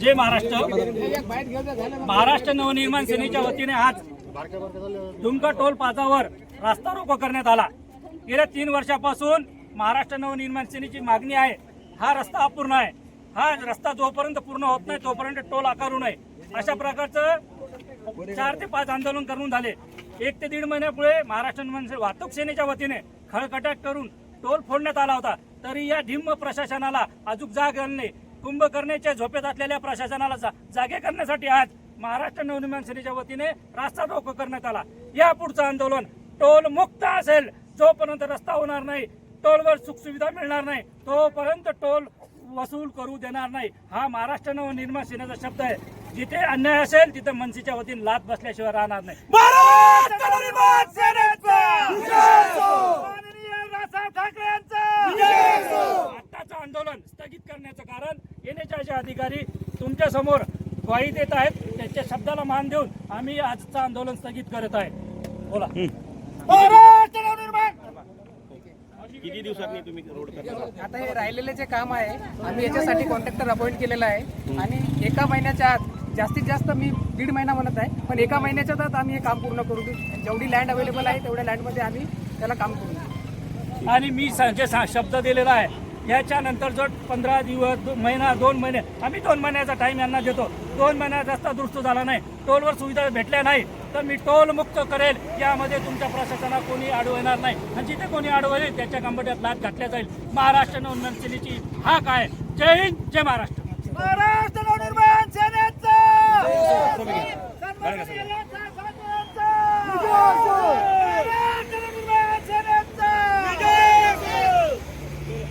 जय महाराष्ट्र. महाराष्ट्र नवनिर्माण सेनेच्या वतीने आज दुमका टोल पाचावर रस्ता रोको करण्यात आला. गेल्या तीन वर्षापासून महाराष्ट्र नवनिर्माण सेनेची मागणी आहे. हा रस्ता अपूर्ण आहे. हा रस्ता जोपर्यंत पूर्ण होत नाही तोपर्यंत टोल आकारू नये. अशा प्रकारचं चार ते पाच आंदोलन करून झाले. एक ते दीड महिन्यापुढे महाराष्ट्र वाहतूक सेनेच्या वतीने खळखटाट करून टोल फोडण्यात आला होता. तरी या ढिम्म प्रशासनाला अजूक जाग आणणे कुंभकर्णेच्या झोपेत असलेल्या प्रशासनाला जा- जागे करण्यासाठी आज महाराष्ट्र नवनिर्माण सेनेच्या वतीने रास्ता रोको करण्यात आला. या पुढचं आंदोलन टोल मुक्त असेल. जोपर्यंत रस्ता होणार नाही टोलवर सुखसुविधा मिळणार नाही तोपर्यंत टोल वसूल करू देणार नाही हा महाराष्ट्र नवनिर्माण सेनेचा शब्द आहे. जिथे अन्याय असेल तिथे मनसेच्या वतीने लात बसल्याशिवाय राहणार नाही. आंदोलन स्थगित करण्याचं कारण एनएचआयचे अधिकारी तुमच्यासमोर ग्वाही देत आहेत. त्यांच्या शब्दाला मान देऊन आम्ही आजचं आंदोलन स्थगित करत आहे. बोला. किती दिवसांनी तुम्ही रोड करणार आता हे राहिलेले जे काम आहे आम्ही याच्यासाठी कॉन्ट्रॅक्टर अपॉइंट केलेला आहे. आणि एका महिन्याच्या आत जास्तीत जास्त मी दीड महिना म्हणत आहे पण एका महिन्याच्या आत आम्ही हे काम पूर्ण करू देऊ. जेवढी लँड अवेलेबल आहे तेवढ्या लँडमध्ये आम्ही त्याला काम करू आणि मी स- जे सा- शब्द दिलेला आहे याच्यानंतर जो पंधरा दिवस दो- महिना दोन महिने आम्ही दोन महिन्याचा टाइम यांना देतो. दोन महिन्यात रस्ता दुरुस्त झाला नाही. टोलवर सुविधा भेटल्या नाही तर मी टोल मुक्त करेल. यामध्ये तुमच्या प्रशासनाला कोणी आडू येणार नाही. आणि जिथे कोणी आडू येईल त्याच्या कंबट्यात लाच घातल्या जाईल. महाराष्ट्र नवनिर्माण सेनेची हा काय जय हिंद जय महाराष्ट्र. महाराष्ट्र नवनिर्माण सेनेचा